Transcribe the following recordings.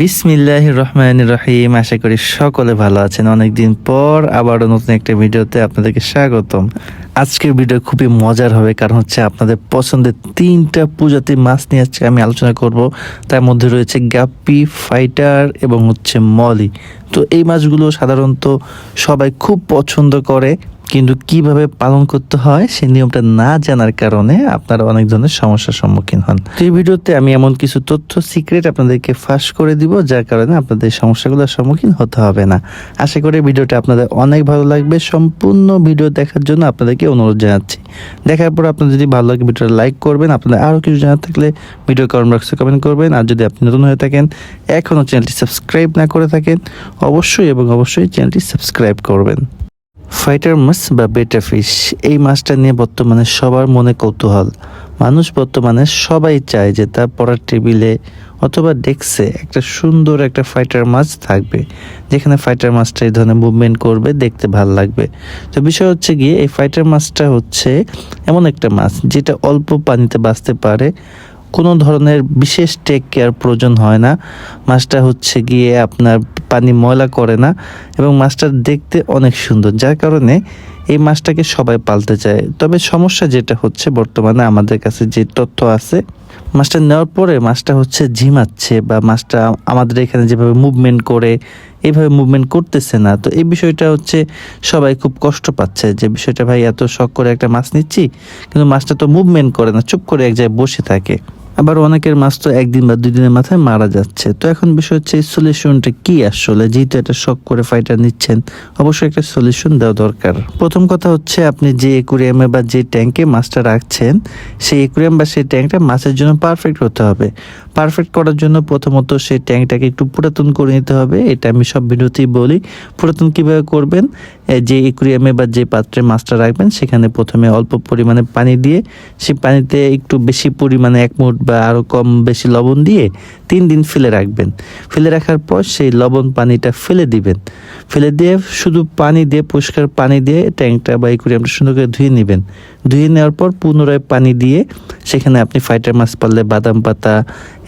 বিসমিল্লাহ রহমান রহিম। আশা করি সকলে ভালো আছেন। অনেকদিন পর আবারও নতুন একটা ভিডিওতে আপনাদেরকে স্বাগতম। আজকের ভিডিও খুবই মজার হবে, কারণ হচ্ছে আপনাদের পছন্দের তিনটা প্রজাতির মাছ নিয়ে আজকে আমি আলোচনা করব। তার মধ্যে রয়েছে গাপ্পি, ফাইটার এবং হচ্ছে মলি। তো এই মাছগুলো সাধারণত সবাই খুব পছন্দ করে। কিন্তু কীভাবে পালন করতে হয় সেই নিয়মটা না জানার কারণে আপনারা অনেক ধরনের সমস্যার সম্মুখীন হন। এই ভিডিওতে আমি এমন কিছু তথ্য, সিক্রেট আপনাদেরকে ফাঁস করে দিব, যার কারণে আপনাদের সমস্যাগুলোর সম্মুখীন হতে হবে না। আশা করি ভিডিওটা আপনাদের অনেক ভালো লাগবে। সম্পূর্ণ ভিডিও দেখার জন্য আপনাদেরকে অনুরোধ জানাচ্ছি। দেখার পর আপনাদের যদি ভালো লাগে ভিডিওটা লাইক করবেন, আপনাদের আরও কিছু জানার থাকলে ভিডিও কমেন্ট বক্সে কমেন্ট করবেন। আর যদি আপনি নতুন হয়ে থাকেন, এখনও চ্যানেলটি সাবস্ক্রাইব না করে থাকেন, অবশ্যই এবং অবশ্যই চ্যানেলটি সাবস্ক্রাইব করবেন। ফাইটার মাছ বা বেটা ফিশ এই মাছটা নিয়ে বর্তমানে সবার মনে কৌতূহল। মানুষ বর্তমানে সবাই চায় যে তার পড়ার টেবিলে অথবা ডেস্কে একটা সুন্দর একটা ফাইটার মাছ থাকবে, যেখানে ফাইটার মাছটা এই ধরনের মুভমেন্ট করবে, দেখতে ভালো লাগবে। তো বিষয় হচ্ছে গিয়ে এই ফাইটার মাছটা হচ্ছে এমন একটা মাছ যেটা অল্প পানিতে বাঁচতে পারে কোনো ধরনের বিশেষ টেক কেয়ার প্রয়োজন হয় না। মাছটা হচ্ছে গিয়ে আপনার পানি ময়লা করে না এবং মাছটা দেখতে অনেক সুন্দর, যার কারণে এই মাছটাকে সবাই পালতে চায়। তবে সমস্যা যেটা হচ্ছে বর্তমানে আমাদের কাছে যে তথ্য আছে মাছটা নেওয়ার পরে মাছটা হচ্ছে ঝিমাচ্ছে বা মাছটা আমাদের এখানে যেভাবে মুভমেন্ট করে এইভাবে মুভমেন্ট করতেছে না। তো এই বিষয়টা হচ্ছে সবাই খুব কষ্ট পাচ্ছে যে বিষয়টা ভাই এত শখ করে একটা মাছ নিচ্ছি, কিন্তু মাছটা তো মুভমেন্ট করে না, চুপ করে এক জায়গায় বসে থাকে। আবার অনেকের মাছ তো একদিন বা দুই দিনের মাথায় মারা যাচ্ছে। তো এখন বিষয় হচ্ছে, এই সলিউশনটা কি আসলে? যেহেতু এটা শখ করে ফাইটার নিচ্ছেন, অবশ্যই একটা সলিউশন দেওয়া দরকার। প্রথম কথা হচ্ছে, আপনি যে একুরিয়ামে বা যে ট্যাঙ্কে মাছটা রাখছেন, সেই একুরিয়াম বা সেই ট্যাঙ্কটা মাছের জন্য পারফেক্ট হতে হবে। পারফেক্ট করার জন্য প্রথমত সেই ট্যাঙ্কটাকে একটু পুরাতন করে নিতে হবে। এটা আমি সব ভিডিওতেই বলি। পুরাতন কীভাবে করবেন? যে একুরিয়ামে বা যে পাত্রে মাছটা রাখবেন, সেখানে প্রথমে অল্প পরিমাণে পানি দিয়ে, সেই পানিতে একটু বেশি পরিমাণে এক মুঠ বা আরও কম বেশি লবণ দিয়ে তিন দিন ফেলে রাখবেন। ফেলে রাখার পর সেই লবণ পানিটা ফেলে দিবেন। ফেলে দিয়ে শুধু পানি দিয়ে, পরিষ্কার পানি দিয়ে ট্যাঙ্কটা বা একুরিয়ামটা সুন্দর করে ধুয়ে নেবেন। ধুয়ে নেওয়ার পর পুনরায় পানি দিয়ে সেখানে আপনি ফাইটার মাছ পারলে বাদাম পাতা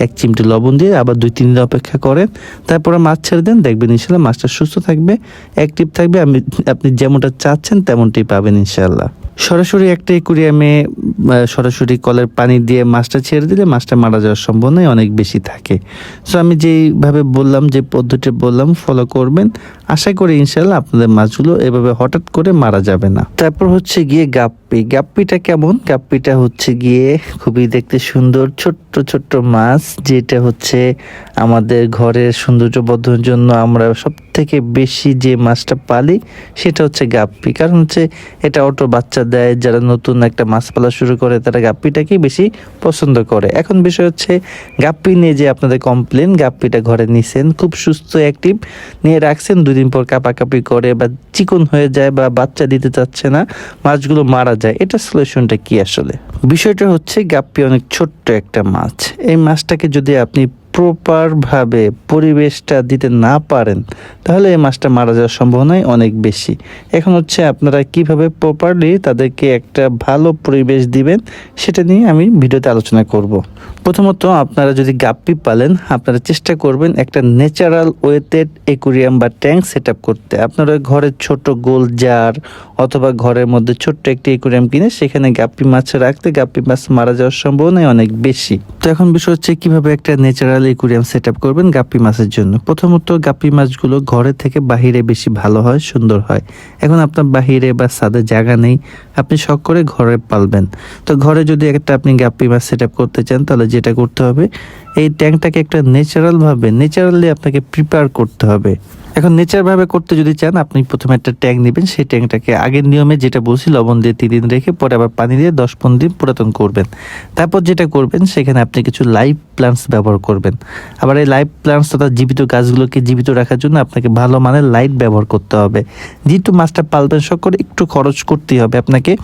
এক চিমটি লবণ দিয়ে আবার দুই, তিন দিন অপেক্ষা করেন। তারপরে মাছ ছেড়ে দেন। দেখবেন ইনশাল্লাহ মাছটা সুস্থ থাকবে অ্যাক্টিভ থাকবে। আমি, আপনি যেমনটা চাচ্ছেন তেমনটাই পাবেন ইনশাল্লাহ। সরাসরি একটা একুরিয়ামে সরাসরি কলের পানি দিয়ে মাছটা ছেড়ে দিলে মাছটা মারা যাওয়ার সম্ভাবনাই অনেক বেশি থাকে। সো আমি যেইভাবে বললাম, যে পদ্ধতি বললাম ফলো করবেন। আশা করি ইনশাল্লাহ আপনাদের মাছগুলো এভাবে হঠাৎ করে মারা যাবে না। তারপর হচ্ছে গিয়ে গাপ্পি। গাপ্পিটা কেমন? গাপ্পিটা হচ্ছে গিয়ে খুবই দেখতে সুন্দর, ছোট্ট ছোট্ট মাছ। যেটা হচ্ছে আমাদের ঘরের সৌন্দর্য বর্ধনের জন্য আমরা সব থেকে বেশি যে মাছটা পালি, সেটা হচ্ছে গাপ্পি। কারণ হচ্ছে এটা অটো বাচ্চা দেয়, যারা নতুন একটা মাছ পালা শুরু করে, তারা গাপ্পিটাকেই বেশি পছন্দ করে। এখন বিষয় হচ্ছে, গাপ্পি নিয়ে যে আপনাদের কমপ্লেন গাপ্পিটা ঘরে নিছেন, খুব সুস্থ অ্যাক্টিভ নিয়ে রাখছেন, দুদিন পর কাপাকাপি করে বা চিকন হয়ে যায় বা বাচ্চা দিতে চাচ্ছে না, মাছগুলো মারা যায়। এটা সলিউশনটা কি আসলে? বিষয়টা হচ্ছে, গাপ্পি অনেক ছোট্ট একটা মাছ। এই মাছটাকে যদি আপনি প্রপারভাবে পরিবেশটা দিতে না পারেন, তাহলে এই মাছটা মারা যাওয়ার সম্ভাবনাই অনেক বেশি। এখন হচ্ছে আপনারা কীভাবে প্রপারলি তাদেরকে একটা ভালো পরিবেশ দিবেন, সেটা নিয়ে আমি ভিডিওতে আলোচনা করব। প্রথমত আপনারা যদি গাপ্পি পালেন, আপনারা চেষ্টা করবেন একটা ন্যাচারাল ওয়েতে একুরিয়াম বা ট্যাঙ্ক সেট করতে। আপনারা ঘরের ছোট গোল জার অথবা ঘরের মধ্যে ছোট্ট একটি একুরিয়াম কিনে সেখানে গাপ্পি মাছ রাখতে গাপ্পি মাছ মারা যাওয়ার সম্ভাবনাই অনেক বেশি। তো এখন বিষয় হচ্ছে কীভাবে একটা ন্যাচারাল একুরিয়াম সেট আপ করবেন গাপ্পি মাছের জন্য। প্রথমত গাপ্পি মাছগুলো ঘরে থেকে বাহিরে বেশি ভালো হয়, সুন্দর হয়। এখন আপনার বাহিরে বা সাদে জায়গা নেই, আপনি শখ করে ঘরে পালবেন। তো ঘরে যদি একটা আপনি গাপ্পি মাছ সেট করতে চান, তাহলে যেটা করতে হবে এই ট্যাঙ্কটাকে একটা ন্যাচারাল ভাবে ন্যাচারালি আপনাকে প্রিপেয়ার করতে হবে। এখন নেচার ভাবে করতে যদি চান, আপনি প্রথমে একটা ট্যাঙ্ক নেবেন, সেই ট্যাঙ্কটাকে আগের নিয়মে যেটা বলছি লবণ দিয়ে তিন দিন রেখে পরে আবার পানি দিয়ে দশ পনেরো দিন পুরাতন করবেন। তারপর যেটা করবেন, সেখানে আপনি কিছু লাইভ প্লান্টস ব্যবহার করবেন। আবার এই লাইভ প্লান্টস তথা জীবিত গাছগুলোকে জীবিত রাখার জন্য আপনাকে ভালো মানের লাইট ব্যবহার করতে হবে। যেহেতু মাছটা পালবেন শখ করে একটু খরচ করতেই হবে আপনাকে।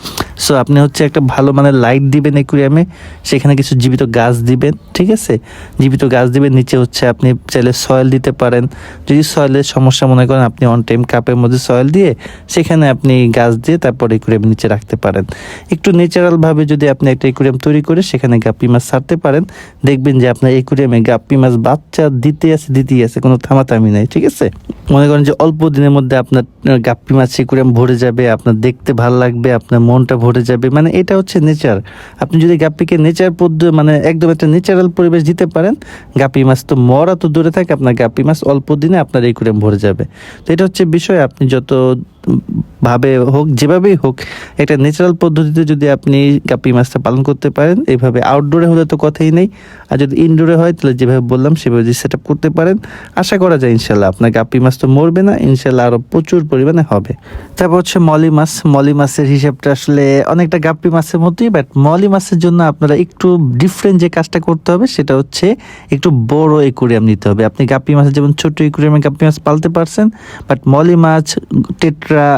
সো আপনি হচ্ছে একটা ভালো মানের লাইট দিবেন একুরিয়ামে সেখানে কিছু জীবিত গাছ দিবেন, ঠিক আছে? জীবিত গাছ দিবেন নিচে হচ্ছে আপনি চাইলে সয়েল দিতে পারেন। যদি সয়েলের সমস্যা মনে করেন, আপনি অন টাইম কাপের মধ্যে সয়েল দিয়ে সেখানে আপনি গাছ দিয়ে তারপর একুরিয়াম নিচে রাখতে পারেন। একটু ন্যাচারাল ভাবে যদি আপনি একটা ইকুরিয়াম তৈরি করে সেখানে গাপ্পি মাছ ছাড়তে পারেন, দেখবেন যে আপনার একুরিয়ামে গাপ্পি মাছ বাচ্চা দিতে আছে, দিতেই আছে, কোনো থামাথামি নাই, ঠিক আছে? মনে করেন যে অল্প দিনের মধ্যে আপনার গাপ্পি মাছ একুরিয়াম ভরে যাবে, আপনার দেখতে ভালো লাগবে, আপনার মনটা ভরে যাবে মানে এটা হচ্ছে নেচার আপনি যদি গাপ্পিকে নেচার পদ্ধতি মানে একদম একটা ন্যাচারাল পরিবেশ দিতে পারেন। গাপি মাছ তো মরা তো দূরে থাকে, আপনার গাপি মাছ অল্প দিনে আপনার এই করে ভরে যাবে। তো এটা হচ্ছে বিষয়, আপনি যত ভাবে হোক, যেভাবেই হোক, একটা ন্যাচারাল পদ্ধতিতে যদি আপনি গাপ্পি মাছটা পালন করতে পারেন এইভাবে আউটডোরে হলে তো কথাই নেই। আর যদি ইনডোরে হয়, তাহলে যেভাবে বললাম, সেভাবে যদি সেট করতে পারেন, আশা করা যায় ইনশাল্লাহ আপনার গাপ্পি মাছ তো মরবে না ইনশাল্লাহ আরও প্রচুর পরিমাণে হবে। তারপর হচ্ছে মলি মাছ। মলি মাছের হিসাবটা আসলে অনেকটা গাপ্পি মাছের মতোই বাট মলি মাছের জন্য আপনারা একটু ডিফারেন্ট যে কাজটা করতে হবে, সেটা হচ্ছে একটু বড় একুরিয়াম নিতে হবে। আপনি গাপ্পি মাছের, যেমন ছোট একুরিয়ামে গাপ্পি মাছ পালতে পারছেন বাট মলি মাছ, টেট্রা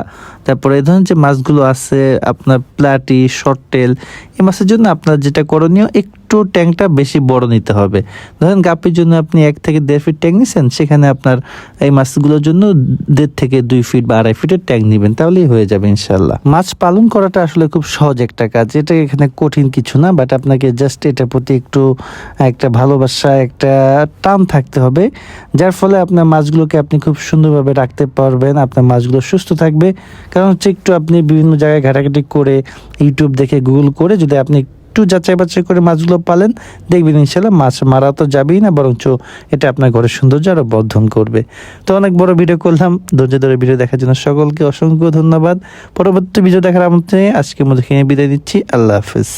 তারপরে এই ধরনের যে মাছগুলো আছে, আপনার প্লাটি, শর্টেল, এই মাছের জন্য আপনার যেটা করণীয় একটু ট্যাঙ্কটা বেশি বড় নিতে হবে। ধরেন গাপ্পির জন্য আপনি এক থেকে দেড় ফিট ট্যাঙ্ক নিছেন, সেখানে আপনার এই মাছগুলোর জন্য দেড় থেকে দুই ফিট বা আড়াই ফিটের ট্যাঙ্ক নেবেন, তাহলেই হয়ে যাবে ইনশাল্লাহ মাছ পালন করাটা আসলে খুব সহজ একটা কাজ, এটা এখানে কঠিন কিছু না বাট আপনাকে জাস্ট এটার প্রতি একটু, একটা ভালোবাসা, একটা টান থাকতে হবে, যার ফলে আপনার মাছগুলোকে আপনি খুব সুন্দরভাবে রাখতে পারবেন, আপনার মাছগুলো সুস্থ থাকবে। কারণ হচ্ছে একটু আপনি বিভিন্ন জায়গায় ঘাটাঘাটি করে ইউটিউব দেখে গুগল করে যদি আপনি একটু যাচাই বাছাই করে মাছগুলো পালেন, দেখবেন ইনশাল্লাহ মাছ মারা তো যাবেই না, বরঞ্চ এটা আপনার ঘরের সৌন্দর্য আরও বর্ধন করবে। তো অনেক বড় ভিডিও করলাম, ধৈর্য ধরে ভিডিও দেখার জন্য সকলকে অসংখ্য ধন্যবাদ। পরবর্তী ভিডিও দেখার আমন্ত্রণে আজকে মধ্যে বিদায় দিচ্ছি আল্লাহ হাফিজ।